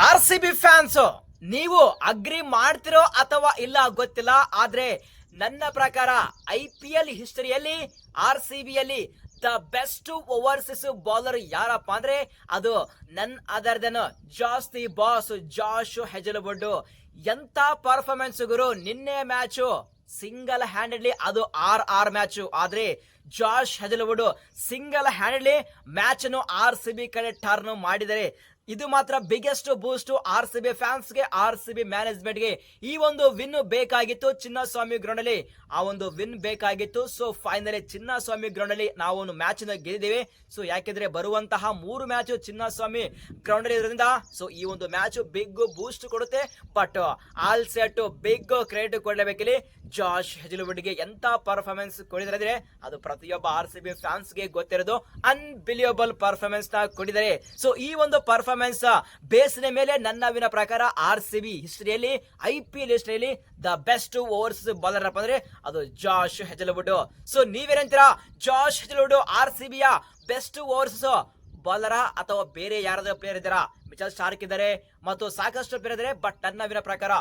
R C B fans, ನೀವು agree ಮಾಡ್ತಿರೋ ಅಥವಾ ಇಲ್ಲ ಗೊತ್ತಿಲ್ಲ, ಆದ್ರೆ ನನ್ನ ಪ್ರಕಾರ ಐ ಪಿ ಎಲ್ ಹಿಸ್ಟರಿಯಲ್ಲಿ, ಆರ್ ಸಿ ಬಿಯಲ್ಲಿ ದ ಬೆಸ್ಟ್ ಓವರ್ಸೀಸ್ ಬೌಲರ್ ಯಾರಪ್ಪ ಅಂದ್ರೆ ಅದು ನನ್ ಅದರ್ ದೆನ್ ಜಾಸ್ತಿ ಬಾಸ್ ಜಾಶ್ ಹೆಜಲಬೊಡ್ಡು ಎಂತ ಪರ್ಫಾರ್ಮೆನ್ಸ್ ಗುರು, ನಿನ್ನೆ ಮ್ಯಾಚು ಸಿಂಗಲ್ ಹ್ಯಾಂಡೆಡ್ಲಿ, ಅದು ಆರ್ ಆರ್ ಮ್ಯಾಚ್. ಆದ್ರೆ Josh Hazlewood single handedly match ಅನ್ನು ಆರ್ ಸಿ ಬಿ ಕಡೆ ಟರ್ನ್ ಮಾಡಿದರೆ ಇದು ಮಾತ್ರ biggest boost R C B ಫ್ಯಾನ್ಸ್ಗೆ R C B ಮ್ಯಾನೇಜ್ಮೆಂಟ್ಗೆ ಈ ಒಂದು ವಿನ್ ಬೇಕಾಗಿತ್ತು ಚಿನ್ನಸ್ವಾಮಿ ಗ್ರೌಂಡ್ ಅಲ್ಲಿ ಆ ಒಂದು ವಿನ್ ಬೇಕಾಗಿತ್ತು. ಸೊ ಫೈನಲಿ ಚಿನ್ನಸ್ವಾಮಿ ಗ್ರೌಂಡ್ ಅಲ್ಲಿ ನಾವು ಒಂದು ಮ್ಯಾಚ್ ಗೆದ್ದಿದ್ದೇವೆ. ಸೊ ಯಾಕೆಂದ್ರೆ ಬರುವಂತಹ ಮೂರು ಮ್ಯಾಚ್ ಚಿನ್ನಸ್ವಾಮಿ ಗ್ರೌಂಡ್ ಅಲ್ಲಿ ಇರೋದ್ರಿಂದ ಸೊ ಈ ಒಂದು ಮ್ಯಾಚ್ ಬಿಗ್ ಬೂಸ್ಟ್ ಕೊಡುತ್ತೆ. But all set big credit ಕೊಡಲೇಬೇಕಿಲ್ಲಿ Josh ಹೆಜಲ್ವುಡ್ಗೆ ಎಂತ ಪರ್ಫಾರ್ಮೆನ್ಸ್ ಕೊಡಿದ್ರೆ ಅದು ಪ್ರತಿಯೊಬ್ಬ ಆರ್ ಸಿ ಬಿ ಫ್ಯಾನ್ಸ್ಗೆ ಗೊತ್ತಿರೋದು. ಅನ್ಬಿಲಿಯಬಲ್ ಪರ್ಫಾರ್ಮೆನ್ಸ್ನ ಕೊಡಿದರೆ ಸೊ ಈ ಒಂದು ಪರ್ಫಾರ್ಮೆನ್ಸ್ ಬೇಸಿನ ಮೇಲೆ ನನ್ನವಿನ ಪ್ರಕಾರ ಆರ್ ಸಿ ಬಿ ಹಿಸ್ಟ್ರಿಯಲ್ಲಿ ಐ ಪಿ ಎಲ್ ಹಿಸ್ಟ್ರಿಯಲ್ಲಿ ದ ಬೆಸ್ಟ್ ಓವರ್ಸ್ ಬಾಲರ್ ಅಪ್ಪ ಅಂದ್ರೆ ಅದು ಜಾಶ್ ಹೆಜಲ್ವುಡ್ ಸೊ ನೀವೇನಂತೀರಾ ಜಾಶ್ ಹೆಜಲ್ವುಡ್ ಆರ್ ಸಿ ಬಿಯ ಬೆಸ್ಟ್ ಓವರ್ಸ್ ಬಾಲರ ಅಥವಾ ಬೇರೆ ಯಾರಾದ್ರೂ ಪ್ಲೇಯರ್ ಇದ್ದಾರಾ? ಮಿಚಲ್ ಸ್ಟಾರ್ಕ್ ಇದ್ದಾರೆ ಮತ್ತು ಸಾಕಷ್ಟು ಪ್ಲೇಯರ್ ಇದ್ದಾರೆ ಬಟ್ ನನ್ನವಿನ ಪ್ರಕಾರ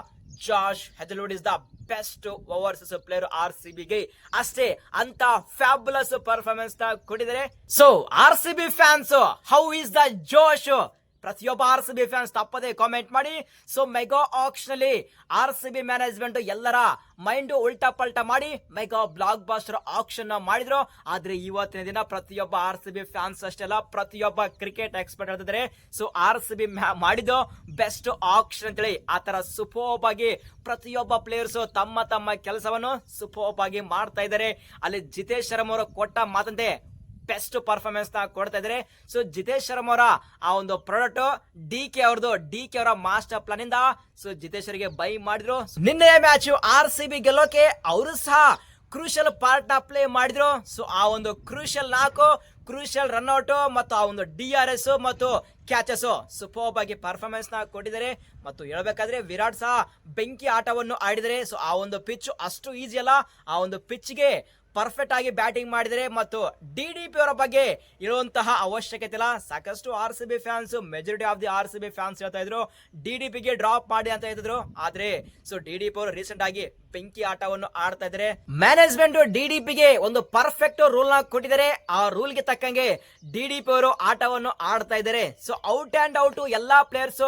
Josh Hazlewood is the best overseas player R C ಬಿಗೆ ಅಷ್ಟೇ ಅಂತ ಫ್ಯಾಬುಲಸ್ ಪರ್ಫಾರ್ಮೆನ್ಸ್ ಕೊಟ್ಟಿದ್ದಾರೆ. So R C B fans how is the josh ಪ್ರತಿಯೊಬ್ಬ ಆರ್ ಸಿ ಬಿ ಫ್ಯಾನ್ಸ್ ತಪ್ಪದೆ ಕಾಮೆಂಟ್ ಮಾಡಿ. ಸೊ ಮೆಗಾ ಆಕ್ಷನ್ ಅಲ್ಲಿ ಆರ್ ಸಿ ಬಿ ಮ್ಯಾನೇಜ್ಮೆಂಟ್ ಎಲ್ಲರ mind ಉಲ್ಟಾ ಪಲ್ಟಾ ಮಾಡಿ ಮೆಗಾ ಬ್ಲಾಕ್ ಬಾಸ್ಟರ್ ಆಕ್ಷನ್ ಮಾಡಿದ್ರು. ಆದ್ರೆ ಇವತ್ತಿನ ದಿನ ಪ್ರತಿಯೊಬ್ಬ ಆರ್ ಸಿ ಬಿ ಫ್ಯಾನ್ಸ್ ಅಷ್ಟೆಲ್ಲ ಪ್ರತಿಯೊಬ್ಬ ಕ್ರಿಕೆಟ್ ಎಕ್ಸ್ಪರ್ಟ್ ಹೇಳ್ತಿದ್ದಾರೆ ಸೊ ಆರ್ ಸಿ ಬಿ ಮಾಡಿದ್ದು ಬೆಸ್ಟ್ ಆಕ್ಷನ್ ಅಂತೇಳಿ. ಆ ತರ ಸುಪೋಪ್ ಆಗಿ ಪ್ರತಿಯೊಬ್ಬ ಪ್ಲೇಯರ್ಸ್ ತಮ್ಮ ತಮ್ಮ ಕೆಲಸವನ್ನು ಸುಪೋಪ್ ಆಗಿ ಮಾಡ್ತಾ ಇದ್ದಾರೆ. ಅಲ್ಲಿ ಜಿತೇಶ್ ಶರ್ಮ ಅವರು ಕೊಟ್ಟ ಮಾತಂತೆ ಬೆಸ್ಟ್ ಪರ್ಫಾರ್ಮೆನ್ಸ್ನ ಕೊಡ್ತಾ ಇದ್ದಾರೆ. ಸೊ ಜಿತೇಶ್ ಶರ್ಮ ಅವರ ಆ ಒಂದು ಪ್ರಾಡಕ್ಟ್ ಡಿ ಕೆ ಅವ್ರದ್ದು ಡಿ ಕೆ ಅವರ ಮಾಸ್ಟರ್ ಪ್ಲಾನ್ ಇಂದ ಸೊ ಜಿತೇಶ್ ಅವರಿಗೆ ಬೈ ಮಾಡಿದ್ರು. ನಿನ್ನೆ ಮ್ಯಾಚ್ ಆರ್ ಸಿ ಬಿ ಗೆಲ್ಲೋಕೆ ಅವರು ಸಹ ಕ್ರೂಷಲ್ ಪಾರ್ಟ್ನ ಪ್ಲೇ ಮಾಡಿದ್ರು. ಸೊ ಆ ಒಂದು ಕ್ರೂಷಲ್ ನಾಲ್ಕು ಕ್ರೂಷಲ್ ರನ್ಔಟ್ ಮತ್ತು ಆ ಒಂದು ಡಿ ಆರ್ ಎಸ್ ಮತ್ತು ಕ್ಯಾಚಸ್ ಸೂಪರ್ಬ್ ಆಗಿ ಪರ್ಫಾರ್ಮೆನ್ಸ್ನ ಕೊಟ್ಟಿದ್ದಾರೆ. ಮತ್ತು ಹೇಳಬೇಕಾದ್ರೆ ವಿರಾಟ್ ಸಹ ಬೆಂಕಿ ಆಟವನ್ನು ಆಡಿದರೆ. ಸೊ ಆ ಒಂದು ಪಿಚ್ ಅಷ್ಟು ಈಸಿ ಅಲ್ಲ. ಆ ಒಂದು ಪಿಚ್ಗೆ ಪರ್ಫೆಕ್ಟ್ ಆಗಿ ಬ್ಯಾಟಿಂಗ್ ಮಾಡಿದರೆ ಮತ್ತು ಡಿ ಡಿ ಪಿ ಅವರ ಬಗ್ಗೆ ಇರುವಂತಹ ಅವಶ್ಯಕತೆ ಇಲ್ಲ. ಸಾಕಷ್ಟು R C B fans majority of the R C B fans ಹೇಳ್ತಾ ಇದ್ರು. ಡಿ ಡಿ ಪಿಗೆ ಡ್ರಾಪ್ ಮಾಡಿ ಅಂತ ಹೇಳ್ತಿದ್ರು. ಆದ್ರೆ ಸೊ ಡಿ ಡಿ ಪಿ ಅವರು ರೀಸೆಂಟ್ ಆಗಿ ಬೆಂಕಿ ಆಟವನ್ನು ಆಡ್ತಾ ಇದ್ದಾರೆ. ಮ್ಯಾನೇಜ್ಮೆಂಟ್ ಡಿ ಡಿ ಪಿಗೆ ಒಂದು ಪರ್ಫೆಕ್ಟ್ ರೂಲ್ನ ಕೊಟ್ಟಿದ್ದಾರೆ. ಆ ರೂಲ್ಗೆ ತಕ್ಕಂಗೆ ಡಿ ಡಿ ಪಿ ಅವರು ಆಟವನ್ನು ಆಡ್ತಾ ಇದ್ದಾರೆ. ಸೊ ಔಟ್ ಅಂಡ್ ಔಟ್ ಎಲ್ಲಾ ಪ್ಲೇಯರ್ಸ್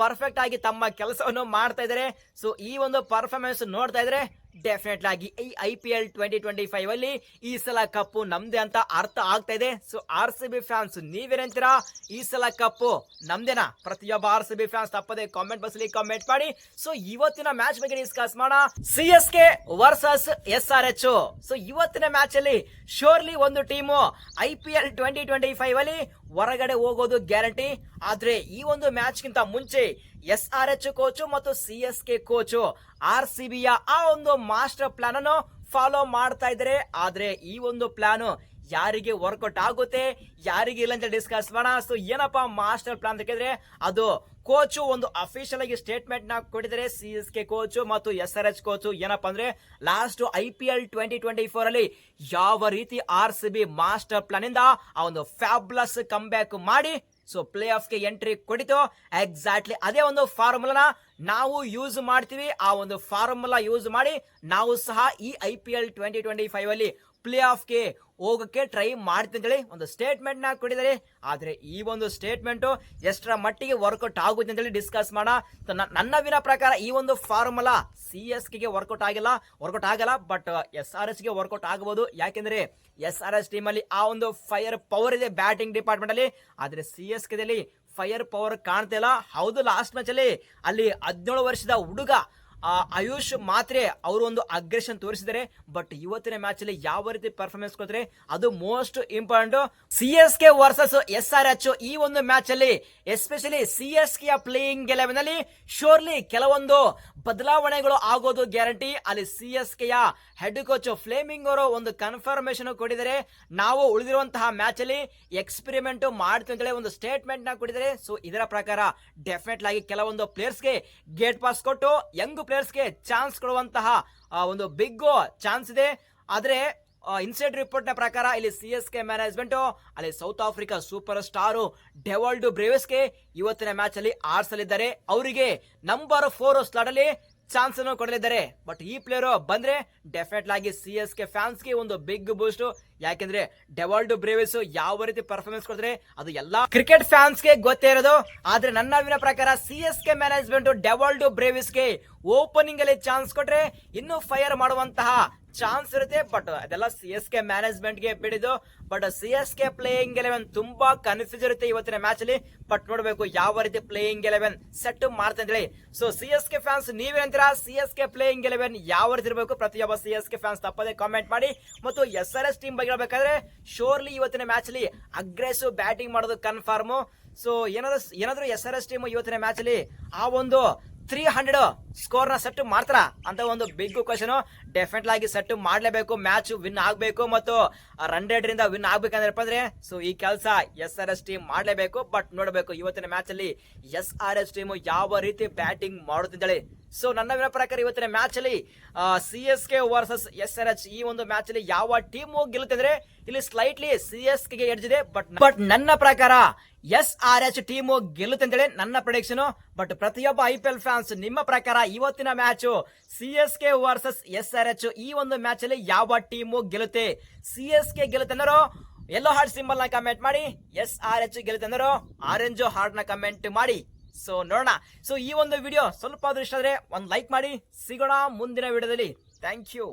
ಪರ್ಫೆಕ್ಟ್ ಆಗಿ ತಮ್ಮ ಕೆಲಸವನ್ನು ಮಾಡ್ತಾ ಇದ್ದಾರೆ. ಸೊ ಈ ಒಂದು ಪರ್ಫಾರ್ಮೆನ್ಸ್ ನೋಡ್ತಾ ಇದ್ರೆ ಡೆಫಿನೆಟ್ ಆಗಿ ಈ I P L twenty twenty five ಅಲ್ಲಿ ಈ ಸಲ ಕಪ್ಪು ನಮ್ದೇ ಅಂತ ಅರ್ಥ ಆಗ್ತಾ ಇದೆ. So R C B fans ನೀವೇನಂತೀರಾ? ಈ ಸಲ ಕಪ್ಪು ನಮ್ದೇನಾ? ಪ್ರತಿಯೊಬ್ಬ ಆರ್ ಸಿ ಬಿ ಫ್ಯಾನ್ಸ್ ತಪ್ಪದೆ ಕಾಮೆಂಟ್ ಬಾಕ್ಸ್ ಕಾಮೆಂಟ್ ಮಾಡಿ. ಸೊ ಇವತ್ತಿನ ಮ್ಯಾಚ್ ಬಗ್ಗೆ ಡಿಸ್ಕಸ್ ಮಾಡೋಣ. C S K versus S R H so ಇವತ್ತಿನ ಮ್ಯಾಚ್ ಅಲ್ಲಿ ಶೋರ್ಲಿ ಒಂದು team I P L twenty twenty five ಅಲ್ಲಿ ಹೊರಗಡೆ ಹೋಗೋದು ಗ್ಯಾರಂಟಿ. ಆದ್ರೆ ಈ ಒಂದು ಮ್ಯಾಚ್ ಗಿಂತ ಮುಂಚೆ ಎಸ್ ಆರ್ ಎಚ್ ಕೋಚು ಮತ್ತು C S K coach R C ಬಿಯ ಆ ಒಂದು ಮಾಸ್ಟರ್ ಪ್ಲಾನ್ ಅನ್ನು ಫಾಲೋ ಮಾಡ್ತಾ ಇದ್ದಾರೆ. ಆದ್ರೆ ಈ ಒಂದು ಪ್ಲಾನ್ ಯಾರಿಗೆ ವರ್ಕೌಟ್ ಆಗುತ್ತೆ, ಯಾರಿಗೆ ಇಲ್ಲ ಅಂತ ಡಿಸ್ಕಸ್ ಮಾಡೋಣ. ಸೊ ಏನಪ್ಪಾ ಮಾಸ್ಟರ್ ಪ್ಲಾನ್ ಅಂತ ಅದು ಕೋಚು ಒಂದು ಅಫಿಷಿಯಲ್ ಆಗಿ ಸ್ಟೇಟ್ಮೆಂಟ್ನ ಕೊಟ್ಟಿದ್ದಾರೆ ಸಿ ಎಸ್ ಕೆ ಕೋಚು ಮತ್ತು ಎಸ್ ಆರ್ ಎಚ್ ಕೋಚು. ಏನಪ್ಪಾ ಅಂದ್ರೆ last I P L twenty twenty four ಅಲ್ಲಿ ಯಾವ ರೀತಿ R C B master plan ಇಂದ ಆ ಒಂದು ಫ್ಯಾಬ್ಲಸ್ ಕಮ್ ಬ್ಯಾಕ್ ಮಾಡಿ ಸೊ ಪ್ಲೇ ಆಫ್ಗೆ ಎಂಟ್ರಿ ಕೊಡಿತು ಎಕ್ಸಾಕ್ಟ್ಲಿ ಅದೇ ಒಂದು ಫಾರ್ಮುಲಾನ ನಾವು ಯೂಸ್ ಮಾಡ್ತೀವಿ. ಆ ಒಂದು ಫಾರ್ಮುಲಾ ಯೂಸ್ ಮಾಡಿ, ನಾವು ಸಹ ಈ I P L twenty twenty five ಅಲ್ಲಿ ಪ್ಲೇ ಆಫ್ಗೆ ಹೋಗಕ್ಕೆ ಟ್ರೈ ಮಾಡ್ತೀನಿ ಒಂದು ಸ್ಟೇಟ್ಮೆಂಟ್ನ ಕೊಟ್ಟಿದ್ದಾರೆ. ಆದ್ರೆ ಈ ಒಂದು ಸ್ಟೇಟ್ಮೆಂಟ್ ಎಷ್ಟರ ಮಟ್ಟಿಗೆ ವರ್ಕೌಟ್ ಆಗುತ್ತೆ ಅಂತೇಳಿ ಡಿಸ್ಕಸ್ ಮಾಡೋಣ. ನನ್ನ ವಿನ ಪ್ರಕಾರ ಈ ಒಂದು ಫಾರ್ಮುಲಾ ಸಿ ಎಸ್ ಕೆಗೆ ವರ್ಕೌಟ್ ಆಗಿಲ್ಲ ವರ್ಕೌಟ್ ಆಗಲ್ಲ ಬಟ್ ಎಸ್ ಆರ್ ಎಸ್ಗೆ ವರ್ಕೌಟ್ ಆಗಬಹುದು. ಯಾಕೆಂದ್ರೆ ಎಸ್ ಆರ್ ಎಸ್ ಟೀಮ್ ಅಲ್ಲಿ ಆ ಒಂದು ಫೈರ್ ಪವರ್ ಇದೆ ಬ್ಯಾಟಿಂಗ್ ಡಿಪಾರ್ಟ್ಮೆಂಟ್ ಅಲ್ಲಿ. ಆದ್ರೆ C S K fire power ಕಾಣ್ತಿಲ್ಲ ಹೌದು ಲಾಸ್ಟ್ ಮ್ಯಾಚ್ ಅಲ್ಲಿ ಅಲ್ಲಿ ಹದಿನೇಳು ವರ್ಷದ ಹುಡುಗ ಆ, ಆಯುಷ್ ಮಾತ್ರ ಅವರು ಒಂದು ಅಗ್ರೆಷನ್ ತೋರಿಸಿದರೆ ಬಟ್ ಇವತ್ತಿನ ಮ್ಯಾಚ್ ಅಲ್ಲಿ ಯಾವ ರೀತಿ ಪರ್ಫಾರ್ಮೆನ್ಸ್ ಕೊಡ್ತಾರೆ ಅದು most important C S K versus S R H ಈ ಒಂದು ಮ್ಯಾಚ್ ಅಲ್ಲಿ especially C S K playing eleven ಅಲ್ಲಿ ಶೋರ್ಲಿ ಕೆಲವೊಂದು ಬದಲಾವಣೆಗಳು ಆಗೋದು ಗ್ಯಾರಂಟಿ ಅಲ್ಲಿ ಸಿ ಎಸ್ ಕೆಯ ಹೆಡ್ ಕೋಚ್ ಫ್ಲೇಮಿಂಗ್ ಅವರು ಒಂದು ಕನ್ಫರ್ಮೇಶನ್ ಕೊಟ್ಟಿದ್ದಾರೆ. ನಾವು ಉಳಿದಿರುವಂತಹ ಮ್ಯಾಚ್ ಅಲ್ಲಿ ಎಕ್ಸ್ಪೆರಿಮೆಂಟ್ ಮಾಡ್ತೀವಿ ಅಂತೇಳಿ ಒಂದು ಸ್ಟೇಟ್ಮೆಂಟ್ನ ಕೊಟ್ಟಿದ್ದಾರೆ. ಸೊ ಇದರ ಪ್ರಕಾರ ಡೆಫಿನೆಟ್ ಆಗಿ ಕೆಲವೊಂದು ಪ್ಲೇಯರ್ಸ್ಗೆ ಗೇಟ್ ಪಾಸ್ ಕೊಟ್ಟು ಯಂಗ್ ಪ್ಲೇಯರ್ಸ್ಗೆ ಚಾನ್ಸ್ ಕೊಡುವಂತಹ ಒಂದು ಬಿಗ್ ಚಾನ್ಸ್ ಇದೆ. ಆದರೆ ಇನ್ಸೈಡ್ ರಿಪೋರ್ಟ್ನ ಪ್ರಕಾರ ಇಲ್ಲಿ ಸಿ ಎಸ್ ಕೆ ಮ್ಯಾನೇಜ್ಮೆಂಟ್ ಅಲ್ಲಿ South Africa super star Dewald ಬ್ರೇವಸ್ಗೆ ಇವತ್ತಿನ ಮ್ಯಾಚ್ ಅಲ್ಲಿ ಆಡ್ಸಲಿದ್ದಾರೆ ಅವರಿಗೆ ನಂಬರ್ ಫೋರ್ ಸ್ಲಾಟ್ ಅಲ್ಲಿ ಚಾನ್ಸ್ ಅನ್ನು ಕೊಡಲಿದ್ದಾರೆ. ಬಟ್ ಈ ಪ್ಲೇಯರ್ ಬಂದ್ರೆ ಡೆಫಿನೆಟ್ ಆಗಿ ಸಿ ಎಸ್ ಕೆ ಫ್ಯಾನ್ಸ್ಗೆ ಒಂದು ಬಿಗ್ ಬೂಸ್ಟ್ ಯಾಕೆಂದ್ರೆ ಡೆವಾಲ್ಡ್ ಬ್ರೇವಿಸ್ ಯಾವ ರೀತಿ ಪರ್ಫಾರ್ಮೆನ್ಸ್ ಕೊಡ್ತಾರೆ, ಅದು ಎಲ್ಲಾ ಕ್ರಿಕೆಟ್ ಫ್ಯಾನ್ಸ್ಗೆ ಗೊತ್ತೇ ಇರೋದು. ಆದ್ರೆ ನನ್ನ ವಿನ ಪ್ರಕಾರ C S K management Dewald ಬ್ರೇವಿಸ್ಗೆ opening ಅಲ್ಲಿ ಚಾನ್ಸ್ ಕೊಟ್ರೆ ಇನ್ನು ಫೈರ್ ಮಾಡುವಂತಹ ಚಾನ್ಸ್ ಇರುತ್ತೆ. ಬಟ್ ಅದೆಲ್ಲ ಸಿ ಎಸ್ ಕೆ ಮ್ಯಾನೇಜ್ಮೆಂಟ್ಗೆ ಬಿಡಿದು but C S K playing eleven ತುಂಬಾ ಕನ್ಫ್ಯೂಸ್ ಇರುತ್ತೆ ಇವತ್ತಿನ ಮ್ಯಾಚ್ ಅಲ್ಲಿ. ಬಟ್ ನೋಡಬೇಕು ಯಾವ ರೀತಿ ಪ್ಲೇಯಿಂಗ್ ಎಲೆವೆನ್ ಸೆಟ್ ಮಾಡ್ತಾ ಹೇಳಿ so C S K fans ನೀವೇನಂತೀರಾ C S K playing eleven ಯಾವ ರೀತಿ ಇರಬೇಕು? ಪ್ರತಿಯೊಬ್ಬ ಸಿ ಎಸ್ ಕೆ ಫ್ಯಾನ್ಸ್ ತಪ್ಪದೆ ಕಾಮೆಂಟ್ ಮಾಡಿ. ಮತ್ತು ಎಸ್ ಆರ್ ಎಸ್ ಟೀಮ್ ಬಗ್ಗೆ ಹೇಳ್ಬೇಕಾದ್ರೆ, ಶೋರ್ಲಿ ಇವತ್ತಿನ ಮ್ಯಾಚ್ ಅಲ್ಲಿ ಅಗ್ರೆಸಿವ್ ಬ್ಯಾಟಿಂಗ್ ಮಾಡೋದು ಕನ್ಫರ್ಮ್. ಸೊ ಏನಾದ್ರು ಏನಾದ್ರು ಎಸ್ ಆರ್ ಎಸ್ ಟೀಮ್ ಇವತ್ತಿನ ಮ್ಯಾಚ್ ಅಲ್ಲಿ ಆ ಒಂದು ತ್ರೀ ಹಂಡ್ರೆಡ್ ಸ್ಕೋರ್ನ ಸೆಟ್ ಮಾಡ್ತಾರ ಅಂತ ಒಂದು ಬಿಗ್ ಕ್ವಶನ್ ಡೆಫಿನೆಟ್ ಆಗಿ ಸೆಟ್ ಮಾಡ್ಲೇಬೇಕು ಮ್ಯಾಚ್ ವಿನ್ ಆಗಬೇಕು ಮತ್ತು ರನ್ ರೇಟ್ ರಿಂದ ವಿನ್ ಆಗ್ಬೇಕಂದ್ರಪ್ಪ ಅಂದ್ರೆ ಸೊ ಈ ಕೆಲಸ ಎಸ್ ಆರ್ ಎಸ್ ಟೀಮ್ ಮಾಡ್ಲೇಬೇಕು ಬಟ್ ನೋಡಬೇಕು ಇವತ್ತಿನ ಮ್ಯಾಚ್ ಅಲ್ಲಿ ಎಸ್ ಆರ್ ಎಸ್ ಟೀಮ್ ಯಾವ ರೀತಿ ಬ್ಯಾಟಿಂಗ್ ಮಾಡುತ್ತಿದ್ದಾಳೆ. ಸೊ ನನ್ನ ಪ್ರಕಾರ ಇವತ್ತಿನ ಮ್ಯಾಚ್ ಅಲ್ಲಿ C S K versus S R H ಈ ಒಂದು ಮ್ಯಾಚ್ ಅಲ್ಲಿ ಯಾವ ಟೀಮ್ ಗೆಲ್ಲುತ್ತೆ ಅಂದ್ರೆ ಇಲ್ಲಿ ಸ್ಲೈಟ್ಲಿ ಸಿ ಎಸ್ ಕೆ ಎಡ್ಜಿದೆ ಬಟ್ ಬಟ್ ನನ್ನ ಪ್ರಕಾರ ಎಸ್ ಆರ್ ಎಚ್ ಟೀಮು ಗೆಲ್ಲುತ್ತೆ ಅಂತೇಳಿ ನನ್ನ ಪ್ರೊಡಿಕ್ಷನ್ ಬಟ್ ಪ್ರತಿಯೊಬ್ಬ ಐ ಪಿ ಎಲ್ ಫ್ಯಾನ್ಸ್ ನಿಮ್ಮ ಪ್ರಕಾರ ಇವತ್ತಿನ match C S K versus S R H ಈ ಒಂದು ಮ್ಯಾಚ್ ಅಲ್ಲಿ ಯಾವ ಟೀಮು ಗೆಲ್ಲುತ್ತೆ? ಸಿ ಎಸ್ ಕೆ ಗೆಲ್ಲುತ್ತೆ ಎಲ್ಲೋ ಹಾರ್ಟ್ ಸಿಂಬಲ್ನ ಕಮೆಂಟ್ ಮಾಡಿ. ಎಸ್ ಆರ್ ಎಚ್ ಗೆಲ್ಲುತ್ತೆ ಅನ್ನೋರು ಆರೆಂಜ್ ಹಾರ್ಟ್ನ ಕಮೆಂಟ್ ಮಾಡಿ. ಸೊ ನೋಡೋಣ. ಸೊ ಈ ಒಂದು ವಿಡಿಯೋ ಸ್ವಲ್ಪ ಆದ್ರೆ ಒಂದು ಲೈಕ್ ಮಾಡಿ. ಸಿಗೋಣ ಮುಂದಿನ ವಿಡಿಯೋದಲ್ಲಿ ಥ್ಯಾಂಕ್ ಯು